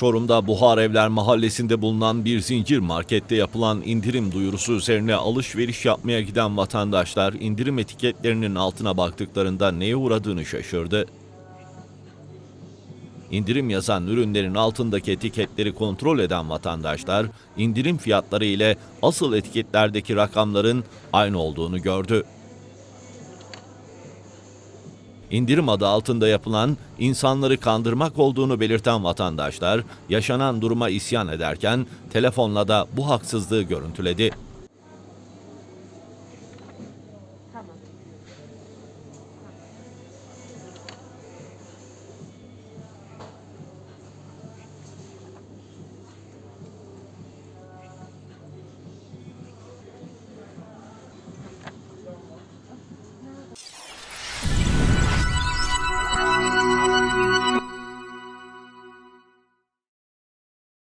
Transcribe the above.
Çorum'da Buhar Evler Mahallesi'nde bulunan bir zincir markette yapılan indirim duyurusu üzerine alışveriş yapmaya giden vatandaşlar indirim etiketlerinin altına baktıklarında neye uğradığını şaşırdı. İndirim yazan ürünlerin altındaki etiketleri kontrol eden vatandaşlar indirim fiyatları ile asıl etiketlerdeki rakamların aynı olduğunu gördü indirim adı altında yapılan insanları kandırmak olduğunu belirten vatandaşlar yaşanan duruma isyan ederken telefonla da bu haksızlığı görüntüledi. Tamam.